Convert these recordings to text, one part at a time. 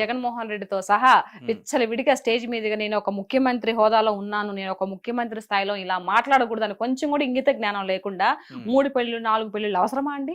జగన్మోహన్ రెడ్డితో సహా పిచ్చల విడిగా స్టేజ్ మీదుగా నేను ఒక ముఖ్యమంత్రి హోదాలో ఉన్నాను నేను ఒక ముఖ్యమంత్రి స్థాయిలో ఇలా మాట్లాడకూడదని కొంచెం కూడా ఇంగిత జ్ఞానం లేకుండా. మూడు పెళ్ళిళ్ళు నాలుగు పెళ్ళిళ్ళు అవసరమా అండి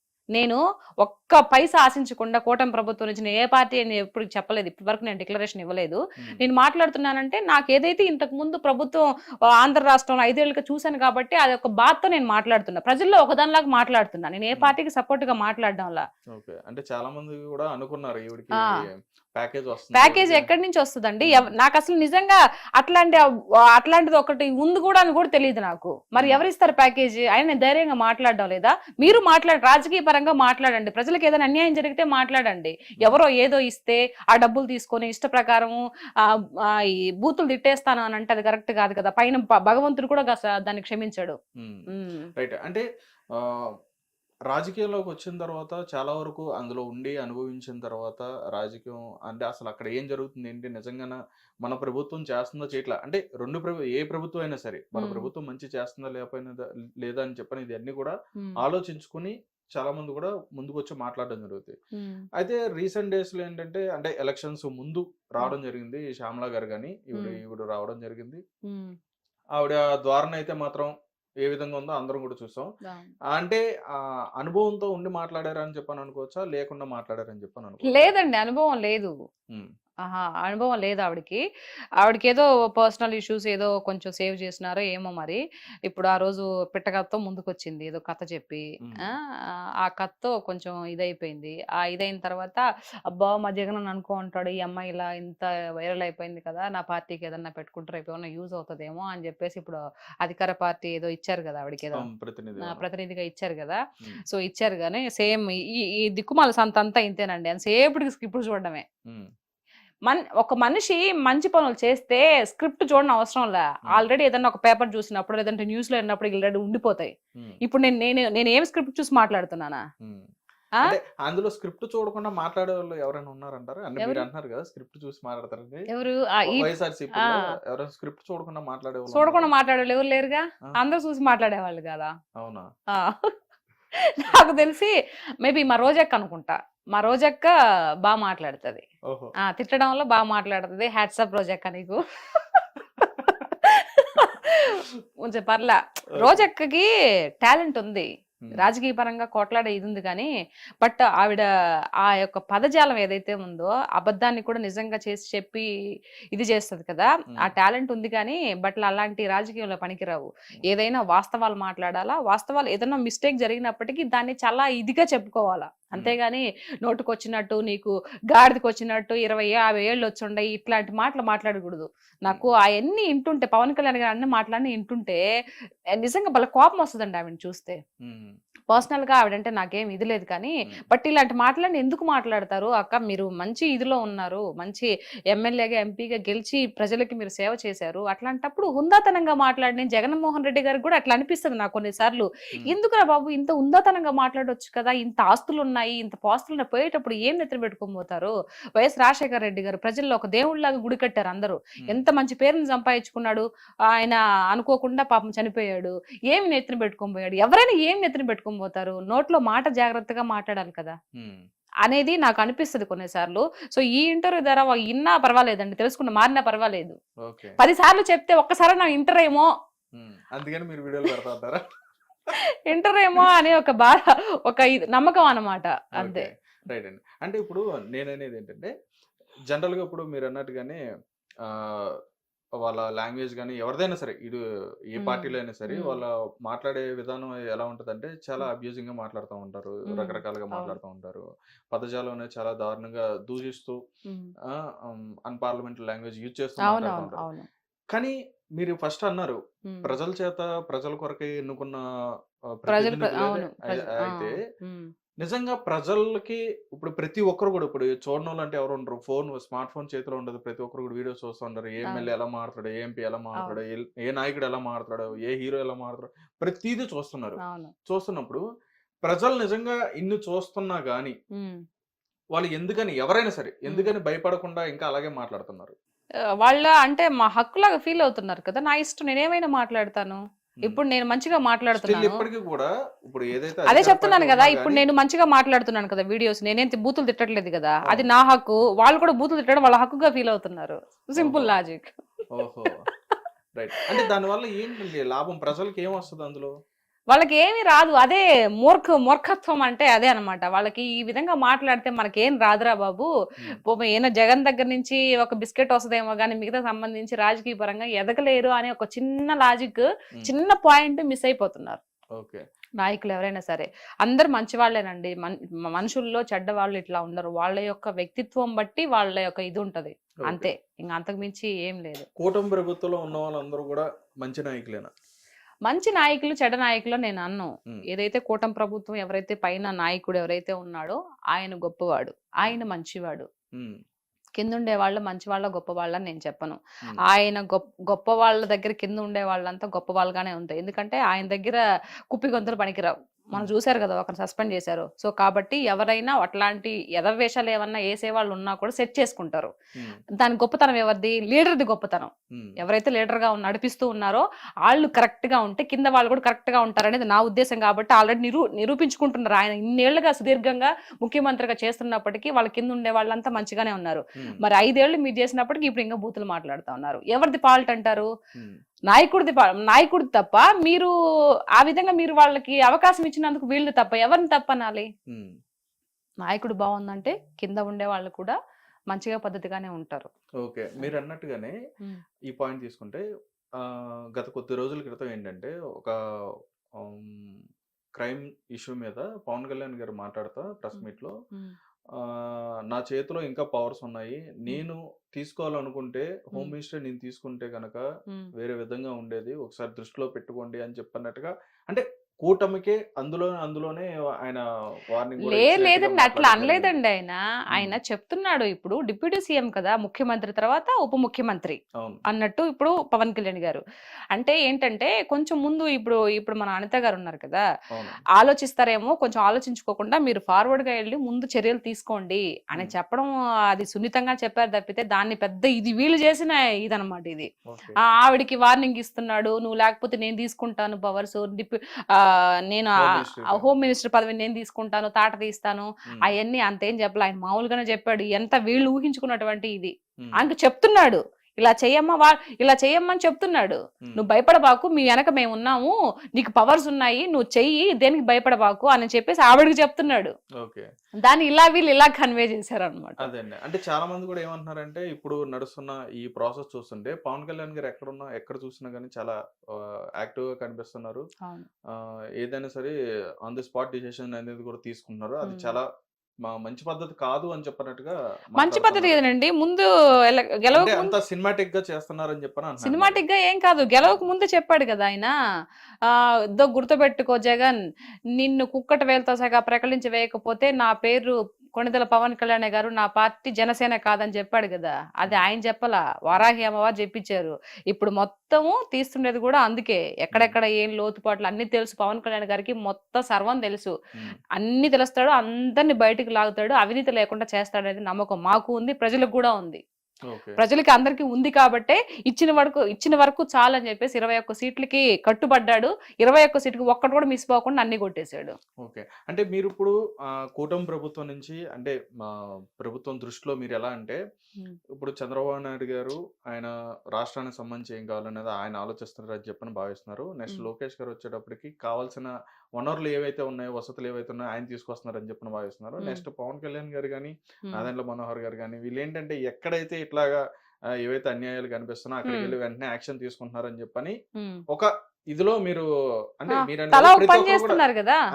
నేను ఒక్క పైసా ఆశించకుండా కూటమి ప్రభుత్వం నుంచి నేను ఏ పార్టీ అని ఎప్పుడు చెప్పలేదు. ఇప్పటి వరకు నేను డిక్లరేషన్ ఇవ్వలేదు. నేను మాట్లాడుతున్నానంటే నాకు ఏదైతే ఇంతకు ముందు ప్రభుత్వం ఆంధ్ర రాష్ట్రంలో ఐదేళ్ళుగా చూశాను కాబట్టి అది ఒక బాధతో నేను మాట్లాడుతున్నా. ప్రజల్లో ఒకదానిలాగా మాట్లాడుతున్నా. నేను ఏ. పార్టీకి సపోర్ట్గా మాట్లాడడం వల్ల ఓకే. అంటే చాలా మంది కూడా అనుకున్నారు. ప్యాకేజ్ వస్తుంది ప్యాకేజ్ కాబట్టి. ఎక్కడి నుంచి వస్తుందండి? నాకు అసలు నిజంగా అట్లాంటి అట్లాంటిది ఒకటి ఉంది కూడా అని కూడా తెలియదు నాకు. మరి. ఎవరు ఇస్తారు ప్యాకేజ్? ఆయన ధైర్యంగా మాట్లాడడం లేదా? మీరు మాట్లాడ రాజకీయ పరంగా మాట్లాడండి. ప్రజలకు ఏదైనా అన్యాయం జరిగితే మాట్లాడండి. ఎవరో ఏదో ఇస్తే ఆ డబ్బులు తీసుకొని ఇష్ట ప్రకారం ఈ బూతులు తిట్టేస్తాను అని అంటే అది కరెక్ట్ కాదు కదా. పైన భగవంతుడు కూడా దాన్ని క్షమించాడు. రైట్. అంటే ఆ, రాజకీయాల్లోకి వచ్చిన తర్వాత చాలా వరకు అందులో ఉండి అనుభవించిన తర్వాత రాజకీయం అంటే అసలు అక్కడ ఏం జరుగుతుంది ఏంటి నిజంగా మన ప్రభుత్వం చేస్తుందో చేయట్లా అంటే రెండు ప్రభు ఏ ప్రభుత్వం అయినా సరే మన. ప్రభుత్వం మంచి చేస్తుందా లేకపోయినా లేదా అని చెప్పని ఇది అన్ని కూడా. ఆలోచించుకుని చాలా మంది కూడా ముందుకు వచ్చి మాట్లాడడం జరుగుతుంది. అయితే రీసెంట్ డేస్లో ఏంటంటే అంటే ఎలక్షన్స్ ముందు రావడం జరిగింది శ్యామలా గారు కానీ Hmm. ఈవిడ రావడం జరిగింది. ఆవిడ ద్వారా అయితే మాత్రం ఏ విధంగా ఉందో అందరం కూడా చూసాం. అంటే ఆ అనుభవంతో ఉండి మాట్లాడారని చెప్పని అనుకోవచ్చా? లేకుండా మాట్లాడారని చెప్పని అనుకో లేదండి అనుభవం లేదు. ఆహా! అనుభవం లేదు ఆవిడకి. ఆవిడకి ఏదో పర్సనల్ ఇష్యూస్ ఏదో కొంచెం సేవ్ చేసినారో ఏమో మరి. ఇప్పుడు ఆ రోజు పిట్టకథతో ముందుకు వచ్చింది ఏదో కథ చెప్పి. ఆ! ఆ కథతో కొంచెం ఇదైపోయింది. ఆ ఇదైన తర్వాత అబ్బా! మా జగన్ అనుకో ఉంటాడు ఈ అమ్మాయి ఇలా ఇంత వైరల్ అయిపోయింది కదా! నా పార్టీకి ఏదన్నా పెట్టుకుంటారు? రేపు ఏమన్నా యూజ్ అవుతుందేమో అని చెప్పేసి ఇప్పుడు అధికార పార్టీ ఏదో ఇచ్చారు కదా ఆవిడకి ఏదో. ప్రతినిధి ఆ, ప్రతినిధిగా ఇచ్చారు కదా. సో ఇచ్చారు కానీ సేమ్ ఈ ఈ దిక్కుమాల సంత అంతా ఇంతేనండి. అని సేపటికి స్క్రిప్ట్ చూడడమే. మన్ ఒక మనిషి మంచి పనులు చేస్తే స్క్రిప్ట్ చూడడం అవసరం లే ఆల్రెడీ ఏదైనా ఒక పేపర్ చూసినప్పుడు లేదంటే న్యూస్లో విన్నప్పుడు ఆల్రెడీ ఉండిపోతాయి. ఇప్పుడు నేను నేను నేను ఏం స్క్రిప్ట్ చూసి మాట్లాడుతున్నానా అందులో స్క్రిప్ట్ చూడకుండా మాట్లాడే వాళ్ళు ఎవరైనా ఉన్నారంటారా అంటే మీరు? అంటున్నారు కదా స్క్రిప్ట్ చూసి మాట్లాడతారండి ఎవరు. ఎవరైనా స్క్రిప్ట్ చూడకుండా మాట్లాడే చూడకుండా? మాట్లాడేవాళ్ళు ఎవరు లేరుగా. అందరూ చూసి మాట్లాడేవాళ్ళు కదా అవునా. నాకు తెలిసి మేబీ మా రోజక్క అనుకుంటా. మా రోజక్క బాగా మాట్లాడుతుంది. ఆ తిట్టడంలో బాగా మాట్లాడుతుంది. హ్యాట్సప్ రోజక్క నీకు. కొంచెం పర్లా. రోజక్కకి టాలెంట్ ఉంది. రాజకీయ పరంగా కొట్లాడే ఇది ఉంది కానీ బట్ ఆవిడ ఆ యొక్క పదజాలం ఏదైతే ఉందో అబద్ధాన్ని కూడా నిజంగా చేసి చెప్పి ఇది చేస్తుంది కదా. ఆ. టాలెంట్ ఉంది కానీ బట్ అలాంటి రాజకీయంలో పనికిరావు. ఏదైనా వాస్తవాలు మాట్లాడాలా? వాస్తవాలు ఏదైనా మిస్టేక్ జరిగినప్పటికీ దాన్ని చాలా ఇదిగా చెప్పుకోవాలా? అంతేగాని నోటుకొచ్చినట్టు నీకు గాడిదకి వచ్చినట్టు ఇరవై యాభై ఏళ్ళు వచ్చుండయి ఇట్లాంటి మాటలు మాట్లాడకూడదు. నాకు అవన్నీ ఇంటుంటే పవన్ కళ్యాణ్ గారు అన్ని మాటలన్నీ ఇంటుంటే నిజంగా భలే కోపం వస్తుందండి ఆవిడని చూస్తే. మ్మ్. పర్సనల్గా ఆవిడంటే నాకేం ఇది లేదు కానీ. బట్ ఇలాంటి మాటలన్నీ ఎందుకు మాట్లాడతారు? అక్క మీరు మంచి ఇదిలో ఉన్నారు. మంచి ఎమ్మెల్యేగా ఎంపీగా గెలిచి ప్రజలకి మీరు సేవ చేశారు. అట్లాంటప్పుడు హుందాతనంగా మాట్లాడిన జగన్మోహన్ రెడ్డి గారికి కూడా అట్లా అనిపిస్తుంది నాకు కొన్నిసార్లు. ఎందుకురా బాబు ఇంత ఉందాతనంగా మాట్లాడొచ్చు కదా? ఇంత ఆస్తులు ఉన్నాయి ఇంత పాస్తులు పోయేటప్పుడు ఏం నెత్తిన పెట్టుకొని పోతారు? వైఎస్ రాజశేఖర రెడ్డి గారు ప్రజల్లో ఒక దేవుళ్ళలాగా గుడి కట్టారు అందరూ. ఎంత మంచి పేరుని సంపాదించుకున్నాడు? ఆయన అనుకోకుండా పాపం చనిపోయాడు. ఏమి నెత్తిన పెట్టుకొని పోయాడు? ఎవరైనా ఏం నెత్తిన పెట్టుకొని పోతారు. నోట్లో మాట జాగ్రత్తగా మాట్లాడాలి కదా. అనేది నాకు అనిపిస్తుంది కొన్నిసార్లు. సో ఈ ఇంటర్వ్యూ ద్వారా ఇన్నా పర్వాలేదండి. తెలుసుకున్న మారినా పర్వాలేదు. పది సార్లు చెప్తే ఒక్కసారి నా ఇంటర్ ఏమో. అందుకని మీరు వీడియోలు ఇంటర్ ఏమో అనే ఒక బాధ ఒక ఇది- నమ్మకం అన్నమాట. అంతే. రైట్ అండి. అంటే ఇప్పుడు నేననేది ఏంటంటే జనరల్గా ఇప్పుడు మీరు అన్నట్టుగానే వాళ్ళ లాంగ్వేజ్ కానీ ఎవరిదైనా సరే ఇటు ఏ. పార్టీలో అయినా సరే. వాళ్ళ మాట్లాడే విధానం ఎలా ఉంటదంటే చాలా. అబ్యూజింగ్గా మాట్లాడుతూ ఉంటారు. రకరకాలుగా. మాట్లాడుతూ ఉంటారు పదజాలం చాలా దారుణంగా దూషిస్తూ. అన్పార్లమెంటరీ లాంగ్వేజ్ యూజ్ చేస్తూ ఉంటారు కానీ మీరు ఫస్ట్ అన్నారు. ప్రజల చేత ప్రజల కొరకే ఎన్నుకున్న అయితే. నిజంగా ప్రజలకి ఇప్పుడు ప్రతి ఒక్కరు కూడా ఇప్పుడు చూడని వాళ్ళు అంటే ఎవరు ఉండరు. ఫోన్ స్మార్ట్ ఫోన్ చేతిలో ఉండదు. ప్రతి ఒక్కరు కూడా వీడియోస్ చూస్తూ ఉంటారు ఏ ఎమ్మెల్యే ఎలా మాట్లాడు ఏ ఎంపీ ఎలా మాట్లాడు ఏ- నాయకుడు ఎలా మాట్లాడు ఏ హీరో ఎలా మాట్లాడు ప్రతిదీ చూస్తున్నారు. చూస్తున్నప్పుడు ప్రజలు నిజంగా ఇన్ని చూస్తున్నా గానీ. వాళ్ళు ఎందుకని ఎవరైనా సరే ఎందుకని భయపడకుండా ఇంకా అలాగే మాట్లాడుతున్నారు? వాళ్ళ అంటే మా హక్కులాగా ఫీల్ అవుతున్నారు కదా! నా ఇష్టం నేనేమైనా మాట్లాడతాను? ఇప్పుడు నేను మంచిగా మాట్లాడుతున్నాను. ఇప్పటికీ కూడా ఇప్పుడు ఏదైతే అదే చెప్తున్నాను కదా ఇప్పుడు నేను మంచిగా మాట్లాడుతున్నాను కదా వీడియోస్ నేనేం బూతులు తిట్టట్లేదు కదా. అది నా హక్కు వాళ్ళు కూడా బూతులు తిట్టడం వాళ్ళ హక్కుగా ఫీల్ అవుతున్నారు. సింపుల్. లాజిక్. ఓహో. రైట్. అంటే దానివల్ల ఏంటండి లాభం? ప్రజలకి ఏం వస్తుంది అందులో? వాళ్ళకి ఏమీ రాదు. అదే మూర్ఖ మూర్ఖత్వం అంటే అదే అన్నమాట. వాళ్ళకి ఈ విధంగా మాట్లాడితే మనకేం రాదురా బాబు. ఏదో జగన్ దగ్గర నుంచి ఒక బిస్కెట్ వస్తుందేమో కానీ మిగతా సంబంధించి రాజకీయ పరంగా ఎదగలేరు అనే ఒక చిన్న లాజిక్ చిన్న పాయింట్ మిస్ అయిపోతున్నారు. నాయకులు ఎవరైనా సరే. అందరు మంచి వాళ్ళేనండి మనుషుల్లో చెడ్డ వాళ్ళు ఇట్లా ఉండరు. వాళ్ళ యొక్క వ్యక్తిత్వం బట్టి వాళ్ళ యొక్క ఇది ఉంటది. అంతే. ఇంకా అంతకు మించి ఏం లేదు. కూటమి ప్రభుత్వంలో ఉన్న వాళ్ళందరూ కూడా మంచి నాయకులేనా? మంచి నాయకులు చెడ్డ నాయకులు నేను అన్ను. ఏదైతే కూటమి ప్రభుత్వం ఎవరైతే పైన నాయకుడు ఎవరైతే ఉన్నాడో ఆయన గొప్పవాడు. ఆయన మంచివాడు. కింద ఉండే వాళ్ళు మంచి వాళ్ళ గొప్ప వాళ్ళని నేను చెప్పను. ఆయన గొప్ప గొప్ప వాళ్ళ దగ్గర కింద ఉండే వాళ్ళంతా గొప్ప వాళ్ళగానే ఉంటాయి. ఎందుకంటే ఆయన దగ్గర కుప్పి గొంతులు పనికిరావు. మనం చూశారు కదా! ఒకరు సస్పెండ్ చేశారు. సో కాబట్టి ఎవరైనా అట్లాంటి ఎదవేషాలు ఏమన్నా వేసే వాళ్ళు ఉన్నా కూడా సెట్ చేసుకుంటారు. దాని గొప్పతనం ఎవరిది? లీడర్ది గొప్పతనం. ఎవరైతే లీడర్గా ఉన్న- నడిపిస్తూ ఉన్నారో వాళ్ళు కరెక్ట్గా ఉంటే కింద వాళ్ళు కూడా కరెక్ట్గా ఉంటారనేది నా ఉద్దేశం కాబట్టి ఆల్రెడీ నిరూ నిరూపించుకుంటున్నారు ఆయన. ఇన్నేళ్ళుగా సుదీర్ఘంగా ముఖ్యమంత్రిగా చేస్తున్నప్పటికీ వాళ్ళ కింద ఉండే వాళ్ళంతా మంచిగానే ఉన్నారు. మరి ఐదేళ్ళు మీరు చేసినప్పటికీ ఇప్పుడు ఇంకా బూతులు మాట్లాడుతా ఉన్నారు. ఎవరిది ఫాల్ట్ అంటారు? నాయకుడిది నాయకుడిది తప్ప మీరు ఆ విధంగా మీరు వాళ్ళకి అవకాశం ఇచ్చినందుకు వీళ్ళు తప్ప ఎవరిని తప్పనాలి నాయకుడు బాగుందంటే కింద ఉండే వాళ్ళు కూడా మంచిగా పద్ధతిగానే ఉంటారు. ఓకే. మీరు అన్నట్టుగానే. ఈ పాయింట్ తీసుకుంటే గత కొద్ది రోజుల క్రితం ఏంటంటే ఒక క్రైమ్ ఇష్యూ మీద పవన్ కళ్యాణ్ గారు మాట్లాడుతా ప్రెస్. మీట్లో నా చేతిలో ఇంకా పవర్స్ ఉన్నాయి నేను తీసుకోవాలనుకుంటే హోమ్. మినిస్టర్ నేను తీసుకుంటే కనుక ఉమ్. వేరే విధంగా ఉండేది ఒకసారి దృష్టిలో పెట్టుకోండి అని చెప్పన్నట్టుగా అంటే కూటమికే అందులో అందులోనే ఆయన వార్నింగ్ లేదండి అట్లా అనలేదండి ఆయన. ఆయన చెప్తున్నాడు ఇప్పుడు డిప్యూటీ సీఎం కదా ముఖ్యమంత్రి తర్వాత ఉప ముఖ్యమంత్రి అన్నట్టు ఇప్పుడు పవన్ కళ్యాణ్ గారు. అంటే ఏంటంటే కొంచెం ముందు ఇప్పుడు ఇప్పుడు మన అనిత గారు ఉన్నారు కదా ఆలోచిస్తారేమో కొంచెం ఆలోచించుకోకుండా మీరు ఫార్వర్డ్గా వెళ్ళి ముందు చర్యలు తీసుకోండి అని. చెప్పడం అది సున్నితంగా చెప్పారు తప్పితే దాన్ని పెద్ద ఇది వీళ్ళు చేసిన ఇదనమాట ఇది. ఆవిడికి వార్నింగ్ ఇస్తున్నాడు నువ్వు లేకపోతే నేను తీసుకుంటాను పవర్స్ నేను. హోమ్ మినిస్టర్ పదవి నేను తీసుకుంటాను తాట తీస్తాను ఉమ్, అవన్నీ అంతేం చెప్పలే. ఆయన మామూలుగానే చెప్పాడు ఎంత వీళ్ళు ఊహించుకున్నటువంటి ఇది. ఉమ్, ఆయనకు చెప్తున్నాడు. ఇలా చెయ్యమ్మా వా ఇలా చెయ్యమ్మని చెప్తున్నాడు. నువ్వు భయపడబాకు మీ వెనక మేము ఉన్నాము నీకు పవర్స్ ఉన్నాయి నువ్వు చెయ్యి దేనికి భయపడబాకు అని చెప్పేసి ఆవిడకి చెప్తున్నాడు. ఓకే. దాన్ని ఇలా వీళ్ళు ఇలా కన్వే చేశారు అనమాట అంటే చాలా మంది కూడా ఏమంటున్నారంటే ఇప్పుడు నడుస్తున్న ఈ ప్రాసెస్ చూస్తుంటే పవన్ కళ్యాణ్ గారు ఎక్కడున్నా ఎక్కడ చూసినా కానీ చాలా యాక్టివ్గా కనిపిస్తున్నారు. ఏదైనా సరే ఆన్ ది స్పాట్ డిసిషన్ అనేది కూడా తీసుకుంటున్నారు. అది. చాలా మా మంచి పద్ధతి కాదు అని చెప్పినట్టుగా మంచి పద్ధతి. ఏదండి ముందు గెలవక అంత సినిమాటిక్గా చేస్తున్నారని చెప్పని సినిమాటిక్గా ఏం కాదు. గెలవక ముందే చెప్పాడు కదా ఆయన. ఆ దో గుర్తుపెట్టుకో జగన్ నిన్ను కుక్కట వేలతో సగా ప్రకటించి వేయకపోతే నా పేరు కొణిదెల పవన్ కళ్యాణ్ గారు నా పార్టీ జనసేన కాదని చెప్పాడు కదా. అది ఆయన చెప్పలా? వారాహి అమ్మవారు చెప్పించారు ఇప్పుడు మొత్తము తీస్తుండేది కూడా అందుకే. ఎక్కడెక్కడ ఏం లోతుపాట్లు అన్ని తెలుసు. పవన్ కళ్యాణ్ గారికి మొత్తం సర్వం తెలుసు. అన్ని తెలుస్తాడు. అందరిని బయటికి లాగుతాడు. అవినీతి లేకుండా చేస్తాడు అనేది నమ్మకం. మాకు ఉంది ప్రజలకు కూడా ఉంది. ప్రజలకి అందరికీ ఉంది కాబట్టే ఇచ్చిన వరకు ఇచ్చిన వరకు చాలు అని చెప్పేసి ఇరవై ఒక్క సీట్లకి కట్టుబడ్డాడు ఇరవై ఒక్క సీట్కి ఒక్కటి కూడా మిస్ పోకుండా అన్ని కొట్టేశాడు ఓకే అంటే మీరు ఇప్పుడు కూటమి ప్రభుత్వం నుంచి అంటే మా ప్రభుత్వం దృష్టిలో మీరు ఎలా అంటే. ఇప్పుడు చంద్రబాబు నాయుడు గారు ఆయన రాష్ట్రానికి సంబంధించి ఏం కావాలనేది ఆయన ఆలోచిస్తున్నారు అని చెప్పని భావిస్తున్నారు నెక్స్ట్. లోకేష్ గారు వచ్చేటప్పటికి కావాల్సిన వనరులు ఏవైతే ఉన్నాయో వసతులు ఏవైతే ఉన్నాయో ఆయన తీసుకొస్తున్నారు అని చెప్పని భావిస్తున్నారు. నెక్స్ట్ పవన్ కళ్యాణ్ గారు కానీ. నాదెండ్ల మనోహర్ గారు కానీ వీళ్ళు ఏంటంటే ఎక్కడైతే ఇట్లాగా ఏవైతే అన్యాయాలు కనిపిస్తున్నా అక్కడికి. వెళ్ళి వెంటనే యాక్షన్ తీసుకుంటున్నారని చెప్పని. ఒక ఇదిలో మీరు అంటే మీరు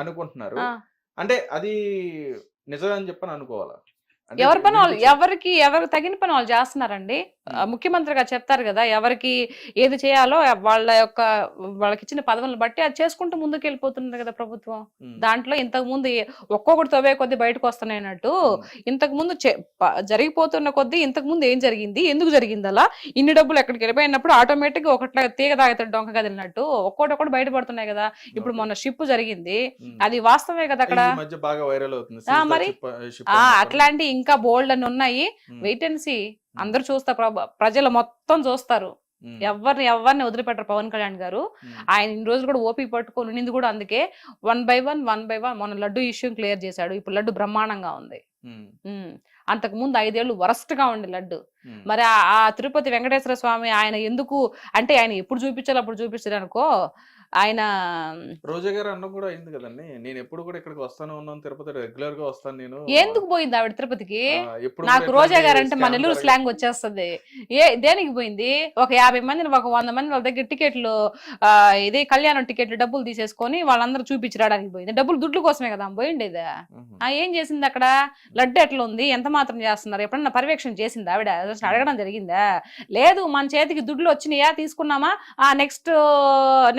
అనుకుంటున్నారు. అంటే అది నిజమే అని చెప్పని అనుకోవాలా ఎవరి పని వాళ్ళు ఎవరికి ఎవరికి తగిన పని వాళ్ళు చేస్తున్నారండి. ముఖ్యమంత్రిగా చెప్తారు కదా ఎవరికి ఏది చేయాలో వాళ్ళ యొక్క వాళ్ళకి ఇచ్చిన పదవులను బట్టి అది చేసుకుంటూ ముందుకు వెళ్ళిపోతుంది కదా ప్రభుత్వం. దాంట్లో ఇంతకు ముందు ఒక్కొక్కటి తవ్వే కొద్ది బయటకు వస్తున్నాయన్నట్టు. ఇంతకు ముందు జరిగిపోతున్న కొద్దీ ఇంతకు ముందు ఏం జరిగింది ఎందుకు జరిగింది అలా ఇన్ని డబ్బులు ఎక్కడికి వెళ్ళిపోయినప్పుడు ఆటోమేటిక్గా ఒకట్లా తీగ తాగుతాడు డొంక కదిలినట్టు ఒక్కొక్కటి ఒకటి బయటపడుతున్నాయి కదా ఇప్పుడు. మొన్న షిప్ జరిగింది. అది వాస్తవమే కదా అక్కడ మరి? అట్లాంటి ఇంకా బోల్డ్ అని ఉన్నాయి. వెయిట్ అండ్ సి అందరూ చూస్తారు ప్రజలు మొత్తం చూస్తారు. ఎవరిని ఎవరిని వదిలిపెట్టరు పవన్ కళ్యాణ్ గారు. ఆయన ఇన్ని రోజులు కూడా ఓపి పట్టుకొని ఉండింది కూడా అందుకే one by one one by one మొన్న లడ్డు ఇష్యూ క్లియర్ చేశాడు ఇప్పుడు లడ్డు బ్రహ్మాండంగా ఉంది. అంతకు ముందు ఐదేళ్ళు వరస్ట్గా ఉండే లడ్డు. మరి ఆ ఆ తిరుపతి వెంకటేశ్వర స్వామి ఆయన ఎందుకు అంటే ఆయన ఎప్పుడు చూపించాలి అప్పుడు చూపించారు అనుకో ఆయన రోజా గారు అన్నం కూడా అయింది కదండి. నేను ఎప్పుడు కూడా ఇక్కడికి వస్తానే ఉన్నాను తిరుపతి రెగ్యులర్గా వస్తాను నేను. ఎందుకు పోయింది ఆవిడ తిరుపతికి? నాకు రోజా గారు అంటే మన నెల్లూరు స్లాంగ్ వచ్చేస్తుంది. ఏ దేనికి పోయింది? ఒక యాభై మందిని ఒక వంద మంది వాళ్ళ దగ్గర టికెట్లు ఇదే కళ్యాణం టికెట్లు డబ్బులు తీసేసుకొని వాళ్ళందరూ చూపించి రావడానికి పోయింది. డబ్బులు దుడ్లు కోసమే కదా. ఆ ఏం చేసింది అక్కడ? లడ్డు ఎట్లా ఉంది? ఎంత మాత్రం చేస్తున్నారు? ఎప్పుడన్నా పర్యవేక్షణ చేసింది ఆవిడ? అడగడం జరిగిందా? లేదు మన చేతికి దుడ్లు వచ్చినాయా? తీసుకున్నామా? ఆ నెక్స్ట్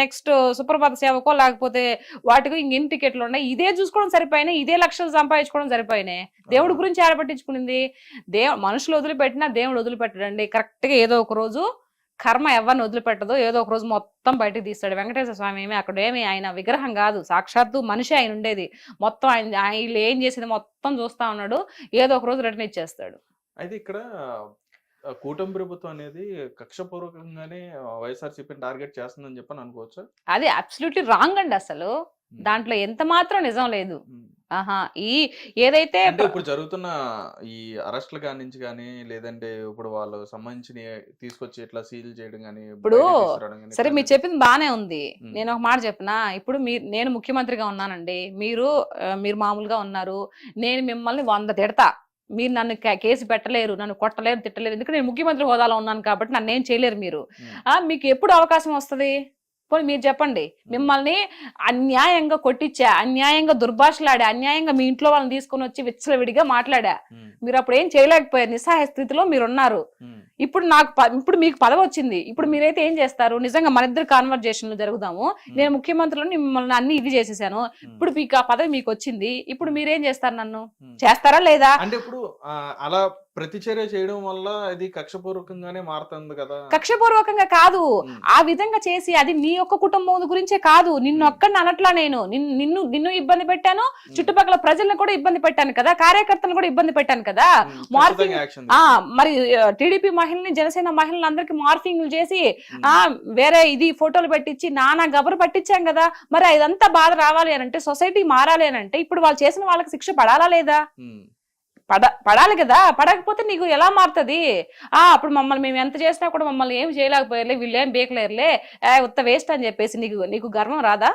నెక్స్ట్ సుప్రభాత సేవకో లేకపోతే వాటికి ఇంక ఎన్ని టికెట్లు ఉన్నాయి? ఇదే చూసుకోవడం సరిపోయినాయి ఇదే లక్షలు సంపాదించుకోవడం సరిపోయినాయి. దేవుడి. గురించి ఆడపట్టించుకునింది. దేవు మనుషులు వదిలిపెట్టినా దేవుడు వదిలిపెట్టడండి. కరెక్ట్గా ఏదో ఒక రోజు కర్మ ఎవరిని వదిలిపెట్టదు ఏదో ఒక రోజు మొత్తం బయటకు తీస్తాడు. వెంకటేశ్వర స్వామి ఏమి అక్కడ ఏమి ఆయన విగ్రహం కాదు. సాక్షాత్తు మనిషి ఆయన ఉండేది. మొత్తం ఆయన వీళ్ళు ఏం చేసేది మొత్తం చూస్తా ఉన్నాడు. ఏదో ఒక రోజు రిటర్న్ ఇచ్చేస్తాడు. అయితే ఇక్కడ కూటమి ప్రభుత్వం అనేది కక్షపూర్వకంగానే వైఎస్ఆర్సీపీని టార్గెట్ చేస్తుందని చెప్పని అనుకోవచ్చు? అది అబ్సల్యూట్లీ రాంగ్ అండి అసలు. దాంట్లో ఎంత మాత్రం నిజం లేదు. ఆహా ఈ ఏదైతే ఇప్పుడు జరుగుతున్న ఈ అరెస్ట్ల కాడి నుంచి కానీ లేదంటే ఇప్పుడు వాళ్ళు సంబంధించిన తీసుకొచ్చి ఇట్లా సీల్ చేయడం కానీ ఇప్పుడు సరే మీరు చెప్పింది బానే ఉంది. నేను ఒక మాట చెప్పనా? ఇప్పుడు మీరు నేను ముఖ్యమంత్రిగా ఉన్నానండి. మీరు మీరు మామూలుగా ఉన్నారు. నేను మిమ్మల్ని వంద తిడతా. మీరు నన్ను కేసు పెట్టలేరు నన్ను కొట్టలేరు తిట్టలేరు ఎందుకంటే నేను ముఖ్యమంత్రి హోదాలో ఉన్నాను కాబట్టి నన్ను ఏం చేయలేరు మీరు. మీకు ఎప్పుడు అవకాశం వస్తది? పోనీ మీరు చెప్పండి. మిమ్మల్ని అన్యాయంగా కొట్టించా అన్యాయంగా దుర్భాషలాడా అన్యాయంగా మీ ఇంట్లో వాళ్ళని తీసుకొని వచ్చి విచ్చలవిడిగా మాట్లాడా. మీరు అప్పుడు ఏం చేయలేకపోయారు? నిస్సహాయ స్థితిలో మీరు ఉన్నారు ఉమ్. ఇప్పుడు నాకు ఇప్పుడు మీకు పదవి వచ్చింది. ఇప్పుడు మీరైతే ఏం చేస్తారు? నిజంగా మన ఇద్దరు కాన్వర్జేషన్లు జరుగుదాము. నేను ముఖ్యమంత్రులను మిమ్మల్ని అన్ని ఇది చేసేసాను. ఇప్పుడు మీకు ఆ పదవి మీకు వచ్చింది. ఇప్పుడు మీరేం చేస్తారు నన్ను. చేస్తారా లేదా? అంటే ఇప్పుడు అలా ప్రతిచర్య చేయడం వల్ల ఇది కక్షపూర్వకంగానే మారుతుంది కదా? కక్షపూర్వకంగా కాదు. ఆ విధంగా చేసి అది నీ ఒక్క కుటుంబం గురించే కాదు. నిన్ను ఒక్కడిని అనట్లా నేను. నిన్ను నిన్ను ఇబ్బంది పెట్టాను. చుట్టుపక్కల ప్రజలను కూడా ఇబ్బంది పెట్టాను కదా. కార్యకర్తలను కూడా ఇబ్బంది పెట్టాను కదా. యాక్షన్ ఆ మరి టీడీపీ మహిళని జనసేన మహిళలు అందరికి మార్ఫింగ్లు చేసి ఆ వేరే ఇది ఫోటోలు పెట్టించి నానా గబరు పట్టించాం కదా. మరి ఇదంతా బాధ రావాలి అని అంటే సొసైటీ మారాలి అని అంటే ఇప్పుడు వాళ్ళు చేసిన వాళ్ళకి శిక్ష పడాలా లేదా? పడ పడాలి కదా పడకపోతే నీకు ఎలా మారుతుంది? ఆ అప్పుడు మమ్మల్ని మేము ఎంత చేసినా కూడా మమ్మల్ని ఏం చేయలేకపోయారులే వీళ్ళు ఏం బేకలేరులే. ఏ ఉత్త వేస్ట్ అని చెప్పేసి నీకు నీకు గర్వం రాదా?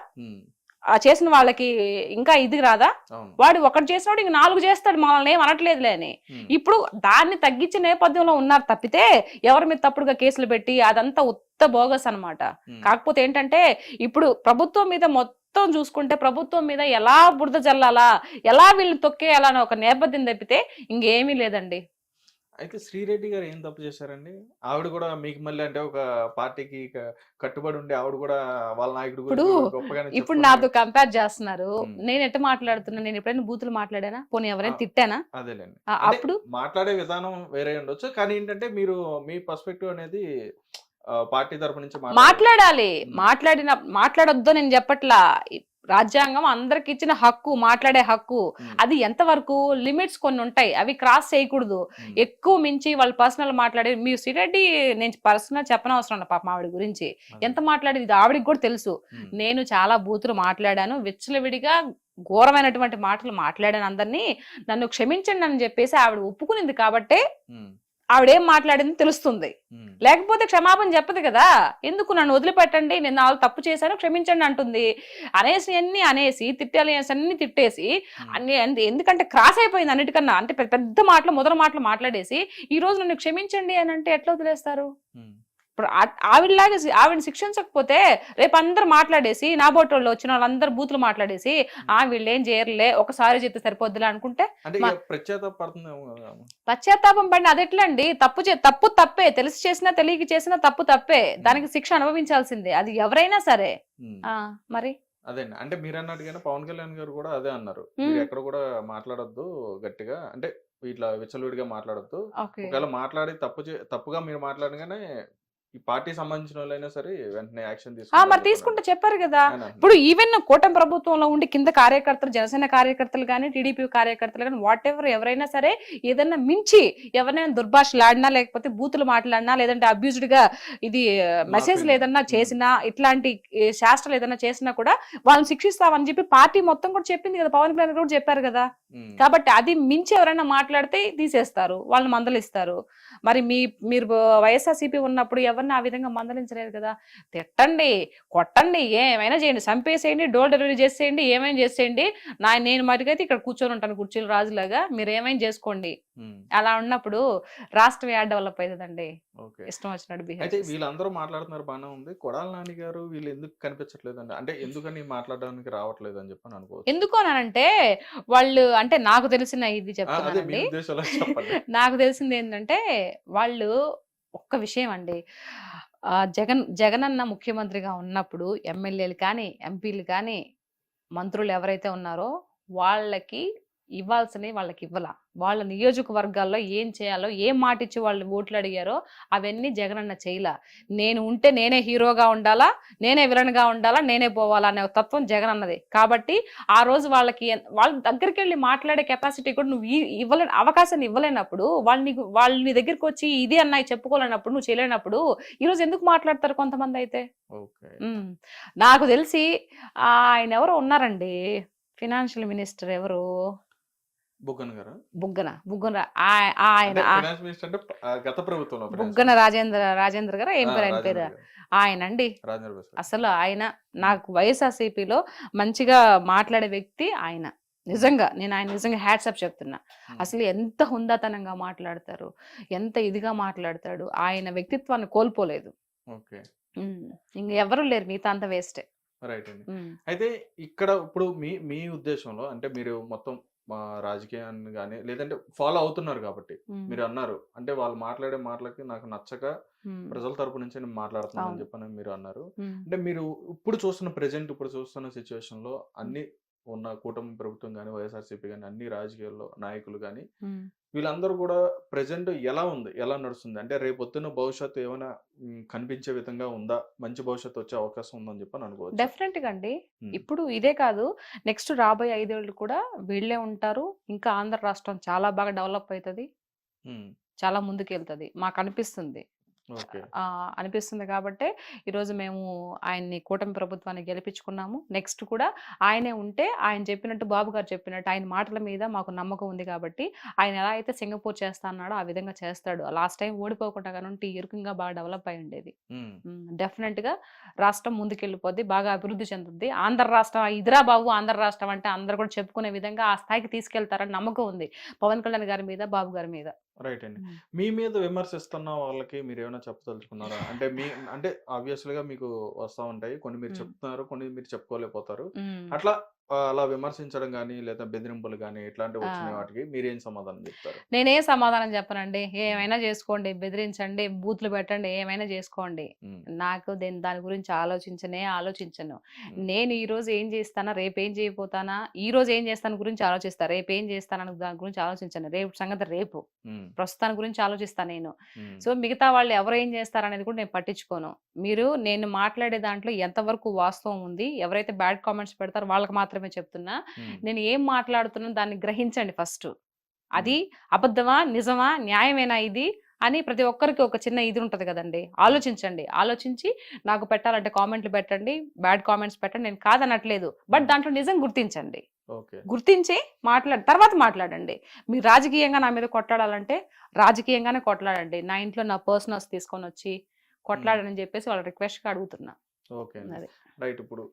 ఆ చేసిన వాళ్ళకి ఇంకా ఇది రాదా? వాడు ఒకటి చేసినాడు ఇంక నాలుగు చేస్తాడు మనల్ని ఏం అనట్లేదులే అని. ఇప్పుడు దాన్ని తగ్గించే నేపథ్యంలో ఉన్నారు తప్పితే ఎవరి మీద తప్పుడుగా కేసులు పెట్టి అదంతా ఉత్త బోగస్ అన్నమాట. ఉమ్. కాకపోతే ఏంటంటే ఇప్పుడు ప్రభుత్వం మీద మొత్తం చూసుకుంటే ప్రభుత్వం మీద ఎలా బురద జల్లాలా ఎలా వీళ్ళని తొక్కేయాలా అని ఒక నేపథ్యం తప్పితే ఇంకేమీ లేదండి. అయితే శ్రీరెడ్డి గారు ఏం తప్పు చేశారండి? ఆవిడ కూడా మీకు మళ్ళీ అంటే ఒక పార్టీకి కట్టుబడి ఉండి ఆవిడ కూడా వాళ్ళ నాయకుడు ఇప్పుడు- ఇప్పుడు. నాతో కంపేర్ చేస్తున్నారు. నేను ఎట్ట మాట్లాడుతున్నా? నేను ఎప్పుడైనా బూతులు మాట్లాడానా? పోనీ ఎవరైనా. తిట్టానా? అదేలేండి. అప్పుడు మాట్లాడే విధానం వేరే ఉండొచ్చు. కానీ ఏంటంటే మీరు మీ పర్స్పెక్టివ్ అనేది పార్టీ తరపు నుంచి. మాట్లాడాలి. మాట్లాడిన మాట్లాడొద్దు నేను చెప్పట్లా రాజ్యాంగం అందరికి ఇచ్చిన హక్కు మాట్లాడే హక్కు. అది ఎంతవరకు లిమిట్స్ కొన్ని ఉంటాయి అవి క్రాస్ చేయకూడదు. ఎక్కువ మించి వాళ్ళు పర్సనల్ మాట్లాడే మీ శ్రీరెడ్డి నేను పర్సనల్ చెప్పనవసరం పాపం ఆవిడ గురించి. ఎంత మాట్లాడేది ఇది ఆవిడకి కూడా తెలుసు. నేను చాలా బూతులు మాట్లాడాను విచ్చలవిడిగా ఘోరమైనటువంటి మాటలు మాట్లాడాను అందరినీ నన్ను క్షమించండి అని చెప్పేసి ఆవిడ ఒప్పుకునింది కాబట్టే. ఆవిడేం మాట్లాడింది తెలుస్తుంది. లేకపోతే క్షమాపణ చెప్పదు కదా. ఎందుకు నన్ను వదిలిపెట్టండి? నేను నాలుగు తప్పు చేశాను క్షమించండి అంటుంది. అనేసి అన్ని అనేసి తిట్టాలి అన్ని తిట్టేసి. అన్ని ఎందుకంటే క్రాస్ అయిపోయింది అన్నిటికన్నా. అంటే పెద్ద పెద్ద మాటలు మొదల మాటలు మాట్లాడేసి ఈ రోజు నన్ను క్షమించండి అని అంటే ఎట్లా వదిలేస్తారు. ఇప్పుడు ఆవిడలాగా ఆవిడని శిక్షించకపోతే రేపు అందరు మాట్లాడేసి నా బోటోళ్ళు వచ్చిన వాళ్ళందరూ బూతులు మాట్లాడేసి ఆ వీళ్ళు ఏం చేయరులే ఒకసారి చెప్తే సరిపోద్దులే అనుకుంటే. పశ్చాత్తాపం పడిన అది ఎట్లా అండి తప్పు తప్పు తప్పే తెలిసి చేసినా తెలియక చేసినా తప్పు తప్పే. దానికి శిక్ష అనుభవించాల్సిందే. అది ఎవరైనా సరే. మరి? అదే అంటే మీరు అన్నట్టుగానే పవన్ కళ్యాణ్ గారు కూడా అదే అన్నారు. ఎక్కడ కూడా మాట్లాడొద్దు గట్టిగా. అంటే ఇట్లా విచ్చలవిడిగా మాట్లాడొద్దు. ఒకవేళ మాట్లాడి తప్పు తప్పుగా మీరు మాట్లాడగానే ఈ పార్టీ సంబంధించిన వాళ్ళైనా సరే వెంటనే యాక్షన్ మరి తీసుకుంటే చెప్పారు కదా ఇప్పుడు ఈవెన్ కూటమి ప్రభుత్వంలో ఉండి కింద కార్యకర్తలు జనసేన కార్యకర్తలు కానీ టీడీపీ కార్యకర్తలు కానీ వాట్ ఎవర్ ఎవరైనా సరే ఏదైనా మించి ఎవరైనా దుర్భాషలాడినా లేకపోతే బూతులు మాట్లాడినా లేదంటే అబ్యూజ్డ్గా ఇది మెసేజ్. ఏదన్నా. చేసినా ఇట్లాంటి శాస్త్రాలు ఏదైనా చేసినా కూడా వాళ్ళని శిక్షిస్తామని చెప్పి పార్టీ మొత్తం కూడా చెప్పింది కదా పవన్ కళ్యాణ్ కూడా చెప్పారు కదా. కాబట్టి అది మించి ఎవరైనా మాట్లాడితే తీసేస్తారు వాళ్ళని మందలిస్తారు మరి మీ మీరు వైఎస్ఆర్సీపీ ఉన్నప్పుడు ఎవరిని ఆ విధంగా మందలించలేదు కదా? తిట్టండి కొట్టండి ఏమైనా చేయండి చంపేసేయండి డోర్ డెలివరీ చేసేయండి ఏమైనా చేసేయండి. నా నేను మటుకైతే ఇక్కడ కూర్చొని ఉంటాను కుర్చీలు రాజులాగా మీరు ఏమైనా చేసుకోండి. అలా ఉన్నప్పుడు రాష్ట్రం యాడ్ డెవలప్ అవుతుందండి ఇష్టం వచ్చినట్టు అయితే బిహేవ్ వీళ్ళందరూ మాట్లాడుతున్నారు బాగానే ఉంది. కొడాల నాని గారు వీళ్ళు ఎందుకు కనిపించట్లేదు అండి అంటే ఎందుకని మాట్లాడడానికి రావట్లేదు అని చెప్పని అనుకోవచ్చు. ఎందుకు అనంటే వాళ్ళు అంటే నాకు తెలిసిన ఇది చెప్పండి. నాకు తెలిసింది ఏంటంటే వాళ్ళు ఒక్క విషయం అండి జగన్ జగన్ అన్న ముఖ్యమంత్రిగా ఉన్నప్పుడు ఎమ్మెల్యేలు కానీ ఎంపీలు కానీ మంత్రులు ఎవరైతే ఉన్నారో వాళ్ళకి ఇవ్వాల్సినవి వాళ్ళకి ఇవ్వాల. వాళ్ళ నియోజకవర్గాల్లో ఏం చేయాలో ఏం మాట ఇచ్చి వాళ్ళు ఓట్లు అడిగారో అవన్నీ జగనన్న చేయలా. నేను ఉంటే నేనే హీరోగా ఉండాలా నేనే విలన్గా ఉండాలా నేనే పోవాలా అనే తత్వం జగన్ అన్నది కాబట్టి ఆ రోజు వాళ్ళకి వాళ్ళ దగ్గరికి వెళ్ళి మాట్లాడే కెపాసిటీ కూడా నువ్వు ఇవ్వలే అవకాశాన్ని ఇవ్వలేనప్పుడు వాళ్ళు నీకు వాళ్ళు నీ దగ్గరికి వచ్చి ఇది అన్నాయి చెప్పుకోలేనప్పుడు నువ్వు చేయలేనప్పుడు ఈ రోజు ఎందుకు మాట్లాడతారు కొంతమంది అయితే. నాకు తెలిసి ఆయన ఎవరో ఉన్నారండి ఫినాన్షియల్ మినిస్టర్ ఎవరు? బుగ్గన్ బుగ్గన ఆయన గత ప్రభుత్వంలో బుగ్గన. రాజేంద్ర రాజేంద్ర గారు ఏం పేరు ఆయన పేరు. ఆయన అండి. అసలు ఆయన నాకు వైఎస్ఆర్సీపీలో మంచిగా మాట్లాడే వ్యక్తి ఆయన నిజంగా నేను ఆయన నిజంగా హ్యాట్సప్ చెప్తున్నా. అసలు ఎంత హుందాతనంగా మాట్లాడతారు ఎంత ఇదిగా మాట్లాడతాడు ఆయన వ్యక్తిత్వాన్ని కోల్పోలేదు. ఇంక ఎవరు లేరు మిగతా అంత వేస్టే రైట్ అండి అయితే ఇక్కడ ఇప్పుడు మీ మీ ఉద్దేశంలో అంటే మీరు మొత్తం మా రాజకీయాన్ని కానీ లేదంటే ఫాలో అవుతున్నారు కాబట్టి. మీరు అన్నారు అంటే వాళ్ళు మాట్లాడే మాటలకి నాకు నచ్చక ప్రజల తరపు నుంచి నేను మాట్లాడుతున్నాను. అని చెప్పని మీరు అన్నారు. అంటే మీరు ఇప్పుడు చూస్తున్న ప్రెజెంట్ ఇప్పుడు చూస్తున్న సిచ్యువేషన్లో అన్ని ఉన్న కూటమి ప్రభుత్వం కానీ వైఎస్ఆర్సీపీ కానీ అన్ని రాజకీయాల్లో నాయకులు కానీ వీళ్ళందరూ కూడా ప్రెజెంట్ ఎలా ఉంది? ఎలా నడుస్తుంది? అంటే రేపు పొద్దున్న భవిష్యత్తు ఏమైనా కనిపించే విధంగా ఉందా? మంచి భవిష్యత్తు వచ్చే అవకాశం ఉందని చెప్పని అనుకోవచ్చు. డెఫినెట్గా అండి. ఇప్పుడు ఇదే కాదు. నెక్స్ట్ రాబోయే ఐదేళ్ళు కూడా వీళ్ళే ఉంటారు. ఇంకా ఆంధ్ర రాష్ట్రం చాలా బాగా డెవలప్ అవుతుంది చాలా ముందుకెళ్తుంది. మాకు అనిపిస్తుంది. అనిపిస్తుంది కాబట్టే ఈరోజు మేము ఆయన్ని కూటమి ప్రభుత్వాన్ని గెలిపించుకున్నాము. నెక్స్ట్ కూడా ఆయనే ఉంటే ఆయన చెప్పినట్టు బాబు గారు చెప్పినట్టు ఆయన మాటల మీద మాకు నమ్మకం ఉంది కాబట్టి ఆయన ఎలా అయితే సింగపూర్ చేస్తా అన్నాడో ఆ విధంగా చేస్తాడు. లాస్ట్ టైం ఓడిపోకుండా కానీ ఇరుకంగా బాగా డెవలప్ అయి ఉండేది. డెఫినెట్గా రాష్ట్రం ముందుకెళ్ళిపోద్ది బాగా అభివృద్ధి చెందుద్ది. ఆంధ్ర రాష్ట్రం ఇదిరా బాబు ఆంధ్ర రాష్ట్రం అంటే అందరు కూడా చెప్పుకునే విధంగా ఆ స్థాయికి తీసుకెళ్తారని నమ్మకం ఉంది. పవన్ కళ్యాణ్ గారి మీద బాబు గారి మీద. రైట్ అండి. మీ మీద విమర్శిస్తున్న వాళ్ళకి మీరు ఏమైనా చెప్పదలుచుకున్నారా అంటే మీ అంటే ఆబ్వియస్లీ గా మీకు వస్తా ఉంటాయి కొన్ని మీరు. చెప్తున్నారు కొన్ని మీరు చెప్పుకోలేకపోతారు. అట్లా అలా విమర్శించడం కానీ లేదా బెదిరింపులు కానీ ఇట్లాంటివి వచ్చిన. వాటికి మీరేం సమాధానం చెప్తారు? నేనే సమాధానం చెప్పనండి. ఏమైనా చేసుకోండి బెదిరించండి బూత్లు పెట్టండి ఏమైనా చేసుకోండి. నాకు దేని దాని గురించి ఆలోచించనే ఆలోచించను. నేను ఈ రోజు ఏం చేస్తానా రేపు ఏం చేయబోతానా ఈ రోజు ఏం చేస్తాను గురించి ఆలోచిస్తా రేపు ఏం చేస్తానని దాని గురించి ఆలోచించను. రేపు సంగతి రేపు. ఉమ్, ప్రస్తుతాని గురించి ఆలోచిస్తాను నేను. సో మిగతా వాళ్ళు ఎవరు ఏం చేస్తారనేది కూడా నేను పట్టించుకోను. మీరు నేను మాట్లాడే దాంట్లో ఎంతవరకు వాస్తవం ఉంది ఎవరైతే బ్యాడ్ కామెంట్స్ పెడతారో వాళ్ళకి మాత్రమే చెప్తున్నా. ఉమ్, నేను ఏం మాట్లాడుతున్నాను దాన్ని గ్రహించండి ఫస్ట్. అది అబద్ధమా నిజమా న్యాయమేనా ఇది అని ప్రతి ఒక్కరికి ఒక చిన్న ఇది ఉంటుంది కదండి. ఆలోచించండి. ఆలోచించి నాకు పెట్టాలంటే కామెంట్లు పెట్టండి బ్యాడ్ కామెంట్స్ పెట్టండి. నేను కాదనట్లేదు. బట్ దాంట్లో నిజం గుర్తించండి. గుర్తించి మాట్లాడ తర్వాత మాట్లాడండి. మీరు రాజకీయంగా నా మీద కొట్లాడాలంటే రాజకీయంగానే కొట్లాడండి. నా ఇంట్లో నా పర్సనల్స్ తీసుకొని వచ్చి కొట్లాడని చెప్పేసి వాళ్ళ రిక్వెస్ట్గా అడుగుతున్నా. ఓకే. రైట్. ఇప్పుడు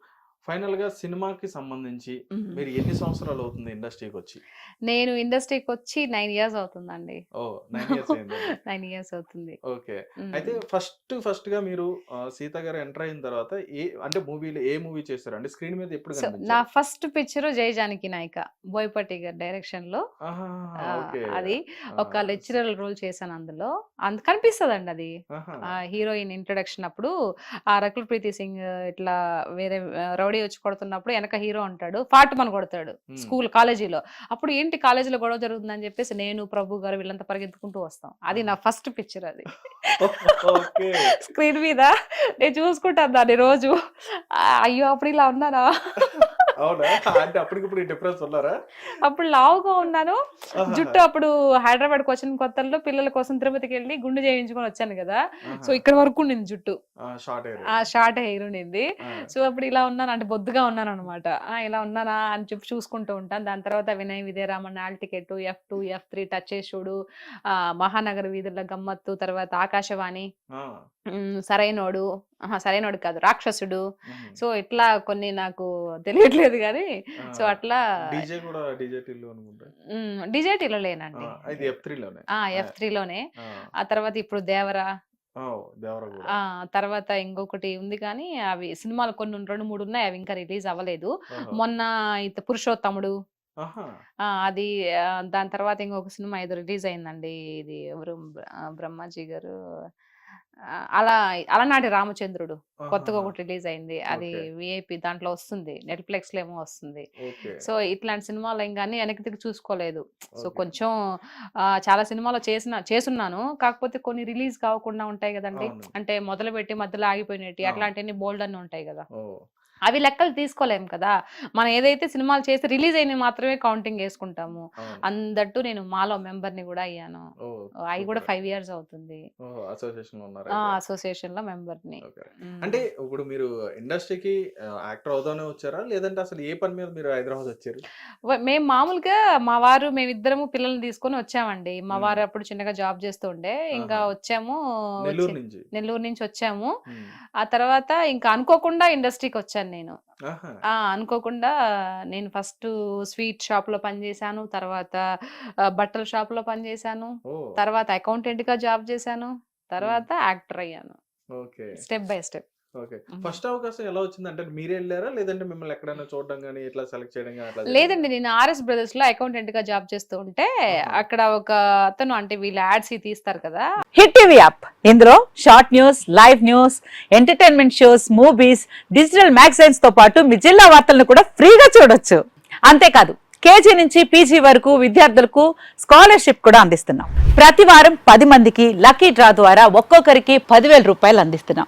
ఫైనల్గా సినిమాకి సంబంధించి మీరు ఎన్ని సంవత్సరాలు అవుతుంది ఇండస్ట్రీకి వచ్చి నేను ఇండస్ట్రీకి వచ్చి నైన్ ఇయర్స్ అవుతుందండి. Oh nine years nine years అవుతుంది. ఓకే. అయితే ఫస్ట్ ఫస్ట్గా మీరు సీత గారు ఎంటర్ అయిన తర్వాత ఏ అంటే మూవీలో ఏ మూవీ చేస్తారు అంటే స్క్రీన్ మీద ఎప్పుడు నా ఫస్ట్ పిక్చర్ జయ జానకి నాయక బోయపట్టి గారి డైరెక్షన్లో అది ఒక లెక్చరర్ రోల్ చేశాను అందులో. అంత కనిపిస్తుందండి అది. హీరోయిన్ ఇంట్రొడక్షన్ అప్పుడు ఆ రకుల్ ప్రీతి సింగ్ ఇట్లా వేరే రౌడీ వచ్చి కొడుతున్నప్పుడు వెనక హీరో ఉంటాడు ఫాటుమని కొడతాడు స్కూల్ కాలేజీలో. అప్పుడు ఏంటి కాలేజీలో గొడవ జరుగుతుందని చెప్పేసి నేను ప్రభు గారు వీళ్ళంతా పరిగెత్తుకుంటూ వస్తాం. అది నా ఫస్ట్ పిక్చర్ అది. స్క్రీన్ మీద నేను చూసుకుంటాను దాన్ని రోజు. అయ్యో అప్పుడు ఇలా ఉన్నానా? అవునా? అంటే అప్పటికిప్పుడు డిఫరెన్స్ ఉన్నారా? అప్పుడు లావుగా ఉన్నాను. జుట్టు అప్పుడు హైదరాబాద్కి వచ్చిన కొత్తల్లో పిల్లల కోసం తిరుపతికి వెళ్ళి గుండు చేయించుకొని వచ్చాను కదా. సో ఇక్కడ వరకు ఉండింది జుట్టు. ఆ, షార్ట్ హెయిర్. ఉండింది. సో అప్పుడు ఇలా ఉన్నాను. అంటే బొద్దుగా ఉన్నాను అనమాట ఇలా ఉన్నానా అని చెప్పి చూసుకుంటూ ఉంటాను. దాని తర్వాత Vinay Vijayaraman all ticket F two F three touch చేసుడు ఆ మహానగర వీధుల గమ్మత్తు తర్వాత ఆకాశవాణి. సరైనోడు. సరైనోడు కాదు. రాక్షసుడు. సో ఇట్లా కొన్ని నాకు తెలియట్లేదు కానీ సో అట్లా డిజైటీలో లేనండి. ఎఫ్ త్రీలోనే ఆ, తర్వాత ఇప్పుడు దేవరా. తర్వాత ఇంకొకటి ఉంది కానీ అవి సినిమాలు కొన్ని రెండు మూడు ఉన్నాయి. అవి ఇంకా రిలీజ్ అవ్వలేదు. మొన్న ఇత పురుషోత్తముడు. అది దాని తర్వాత ఇంకొక సినిమా ఏదో రిలీజ్ అయిందండి. ఇది బ్రహ్మాజీ గారు. అలా అలనాటి రామచంద్రుడు కొత్తగా. ఒకటి రిలీజ్ అయింది అది. విఐపి దాంట్లో వస్తుంది నెట్ఫ్లిక్స్లో ఏమో వస్తుంది సో ఇట్లాంటి సినిమాలు ఏం కానీ వెనక్కి తిరిగి చూసుకోలేదు సో. కొంచెం చాలా సినిమాలు చేసిన చేసున్నాను కాకపోతే కొన్ని రిలీజ్ కాకుండా ఉంటాయి కదండి. అంటే మొదలు పెట్టి మధ్యలో ఆగిపోయినట్టు. అట్లాంటివన్నీ బోల్డ్ అన్ని ఉంటాయి కదా అవి లెక్కలు తీసుకోలేం కదా మనం ఏదైతే సినిమాలు చేసి రిలీజ్ అయిన మాత్రమే కౌంటింగ్ వేసుకుంటాము. అందట్టు నేను మాలో మెంబర్ని కూడా అయ్యాను అవి కూడా. ఫైవ్ ఇయర్స్ అవుతుంది అసోసియేషన్లో ఉన్నారు ఆ అయితే. అసోసియేషన్లో మెంబర్ని. అంటే ఇప్పుడు మీరు ఇండస్ట్రీకి యాక్టర్ అవుదానే వచ్చారా లేదంటే అసలు ఏ పని మీద మీరు హైదరాబాద్ వచ్చారు మేము మామూలుగా మా వారు మేమిద్దరము పిల్లల్ని తీసుకొని వచ్చామండి మా. వారు అప్పుడు చిన్నగా జాబ్ చేస్తూ ఉండే ఇంకా. వచ్చాము నెల్లూరు నుంచి వచ్చాము. ఆ తర్వాత ఇంకా అనుకోకుండా ఇండస్ట్రీకి వచ్చాను నేను. ఆహా. ఆ! అనుకోకుండా నేను ఫస్ట్ స్వీట్ షాప్లో పనిచేశాను తర్వాత బట్టల షాప్లో పనిచేశాను తర్వాత అకౌంటెంట్గా జాబ్ చేశాను తర్వాత యాక్టర్ అయ్యాను. Step by step. Okay. First అవకాశం ఎలా వచ్చింది అంటే మీరే వెళ్ళారా? లేదంటే మిమ్మల్ని ఎక్కడైనా చూడడం కానీ ఇట్లా సెలెక్ట్ చేయడం కానీ లేదండి నేను ఆర్ఎస్ బ్రదర్స్లో అకౌంటెంట్గా జాబ్ చేస్తూ ఉంటే. అక్కడ ఒక అతను అంటే వీళ్ళు యాడ్స్ తీస్తారు కదా. Hit TV app. ఇందులో short news live news entertainment shows movies digital మ్యాగజైన్స్తో పాటు మీ జిల్లా వార్తలను కూడా ఫ్రీగా చూడొచ్చు. అంతేకాదు కేజీ నుంచి పీజీ వరకు విద్యార్థులకు స్కాలర్షిప్ కూడా అందిస్తున్నాం. ప్రతి వారం పది మందికి లక్కీ డ్రా ద్వారా ఒక్కొక్కరికి పదివేల రూపాయలు అందిస్తున్నాం.